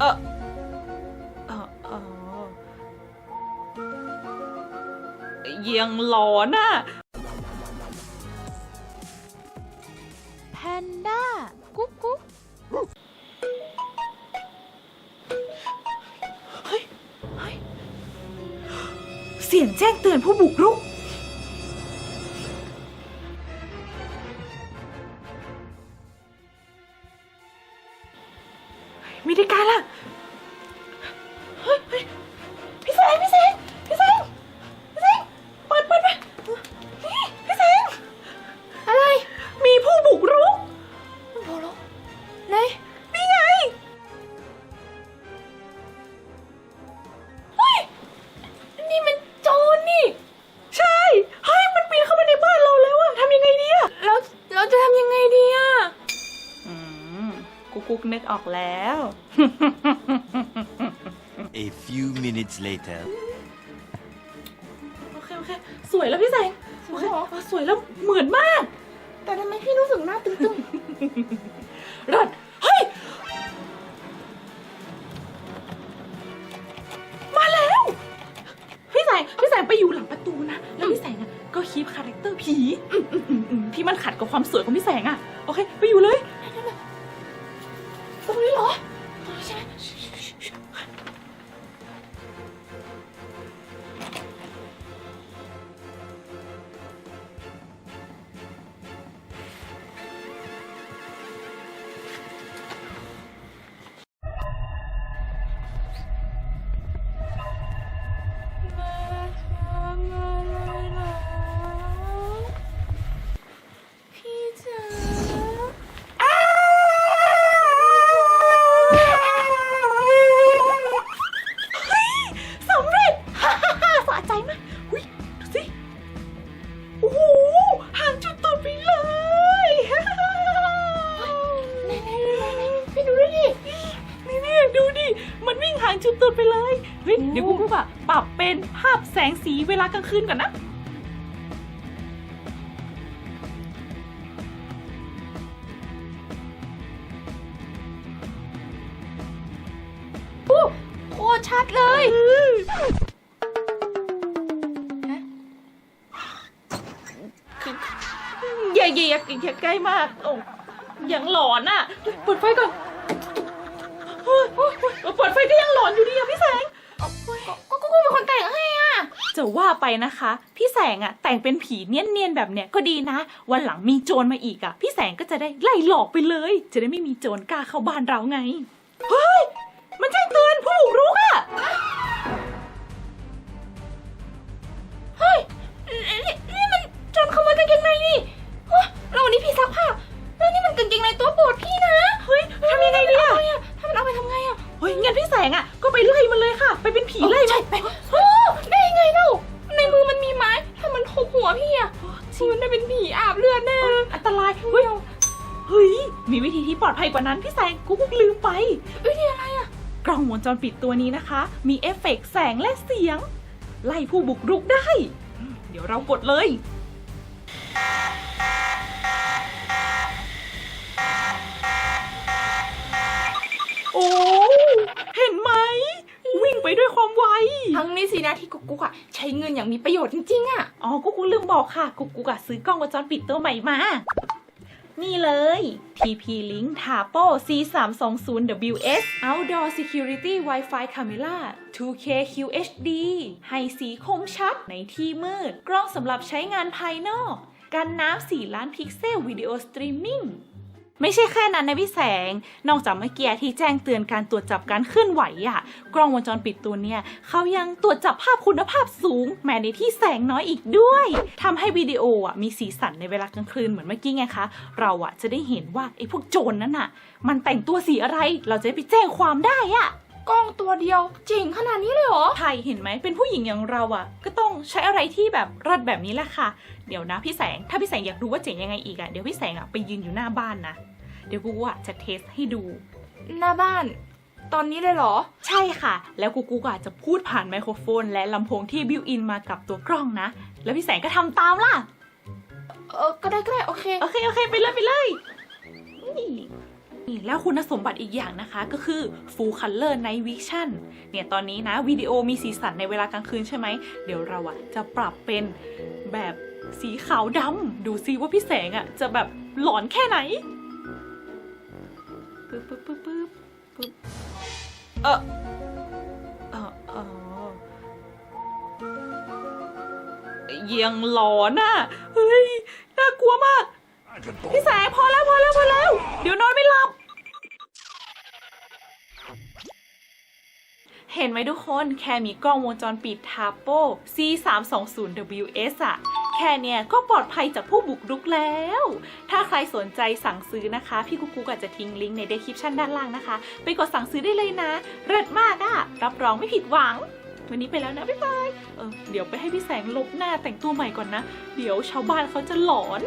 เออเออเออยังหลอนอะ แพนด้า กุ๊กกุ๊กเสียงแจ้งเตือนผู้บุกรุก กุ๊กกุ๊กนึกออกแล้ว A few minutes later. โอเคโอเคสวยแล้วพี่แสงโอเคอะสวยแล้วเหมือนมาก แต่ทำไมพี่รู้สึกหน้าตึงรอดเฮ้ย มาแล้ว พี่แสงพี่แสงไปอยู่หลังประตูนะ แล้วพี่แสงอะก็คีปคาแรคเตอร์ผีอืมอืมอืมอืมที่มันขัดกับความสวยของพี่แสงอะ โอเค ไปอยู่เลยๆตางจุดตุดไปเลยเฮ้ยเดี๋ยวกูกูอะปรับเป็นภาพแสงสีเวลากลางคืนก่อนนะโคตรชัดเลยอย่าอย่าอย่าอย่าใกล้มากโอ้ยังหลอนอะ เปิดไฟก่อนเฮ้ย เฮ้ยเฮ้ยเปิดไฟก็ยังหลอนอยู่ดีอะพี่แสงก็ก็กูเป็นคนแต่งให้อะจะว่าไปนะคะ พี่แสงอะแต่งเป็นผีเนียนๆแบบเนี้ยก็ดีนะ วันหลังมีโจรมาอีกอะพี่แสงก็จะได้ไล่หลอกไปเลย จะได้ไม่มีโจรกล้าเข้าบ้านเราไง เฮ้ย มันแจ้งเตือนผู้บุกรุก อะชีมันได้เป็นผีอาบเลือดแน่เลยอันตรายเฮ้ยเฮ้ย มีวิธีที่ปลอดภัยกว่านั้นพี่แสงกูก็ลืมไปวิธีอะไรอะกล้องวงจรปิดตัวนี้นะคะ มีเอฟเฟกต์แสงและเสียง ไล่ผู้บุกรุกได้ เดี๋ยวเรากดเลยโอ้ เห็นไหม วิ่งไปด้วยความไว ทั้งนี้สินะที่กุ๊กกุ๊กอะใช้เงินอย่างมีประโยชน์จริงๆอะอ๋อกุ๊กกุ๊กลืมบอกค่ะ กุ๊กกุ๊กอะซื้อกล้องวงจรปิดตัวใหม่มา นี่เลย TP Link Tapo C320WS Outdoor Security Wi-Fi Camera 2K QHD ให้สีคมชัดในที่มืด กล้องสำหรับใช้งานภายนอก กันน้ำ4ล้านพิกเซลวิดีโอสตรีมมิ่ง ไม่ใช่แค่นั้นนะพี่แสง นอกจากเมื่อกี้ที่แจ้งเตือนการตรวจจับการเคลื่อนไหวอะกล้องวงจรปิดตัวเนี้ยเขายังตรวจจับภาพคุณภาพสูง แม้ในที่แสงน้อยอีกด้วยทำให้วิดีโออะมีสีสันในเวลากลางคืนเหมือนเมื่อกี้ไงคะ เราอะจะได้เห็นว่าไอ้พวกโจรนั้นอะมันแต่งตัวสีอะไรเราจะได้ไปแจ้งความได้อะ กล้องตัวเดียวเจ๋งขนาดนี้เลยเหรอไทยเห็นไหมเป็นผู้หญิงอย่างเราอะก็ต้องใช้อะไรที่แบบรอดแบบนี้แหละค่ะ เดี๋ยวนะพี่แสง ถ้าพี่แสงอยากรู้ว่าเจ๋งยังไงอีกอะเดี๋ยวพี่แสงอะไปยืนอยู่หน้าบ้านนะ เดี๋ยวกูอะจะเทสให้ดู หน้าบ้าน ตอนนี้เลยเหรอ ใช่ค่ะ แล้วกูกูก็อาจจะพูดผ่านไมโครโฟน และลำโพงที่บิวอินมากับตัวกล้องนะ แล้วพี่แสงก็ทำตามล่ะ เออก็ได้ก็ได้โอเค โอเคโอเคไปเลยไปเลยนี่ แล้วคุณสมบัติอีกอย่างนะคะ ก็คือ Full Color Night Vision เนี่ยตอนนี้นะวิดีโอมีสีสันในเวลากลางคืนใช่ไหม เดี๋ยวเราอะจะปรับเป็นแบบสีขาวดำดูซิว่าพี่แสงอะจะแบบหลอนแค่ไหนปึ๊บปึ๊บปึ๊บปึ๊บปึ๊บเออเออเออยังหลอนอะเฮ้ย ทุกคน แค่มีกล้องวงจรปิดทาโป้ C320WS อะแค่เนี้ยก็ปลอดภัยจากผู้บุกรุกแล้ว ถ้าใครสนใจสั่งซื้อนะคะ พี่กุ๊กกุ๊กอาจจะทิ้งลิงก์ใน description ด้านล่างนะคะ ไปกดสั่งซื้อได้เลยนะ เลิศมากอะรับรองไม่ผิดหวัง วันนี้ไปแล้วนะ บ๊ายบาย เออเดี๋ยวไปให้พี่แสงลบหน้าแต่งตัวใหม่ก่อนนะ เดี๋ยวชาวบ้านเขาจะหลอน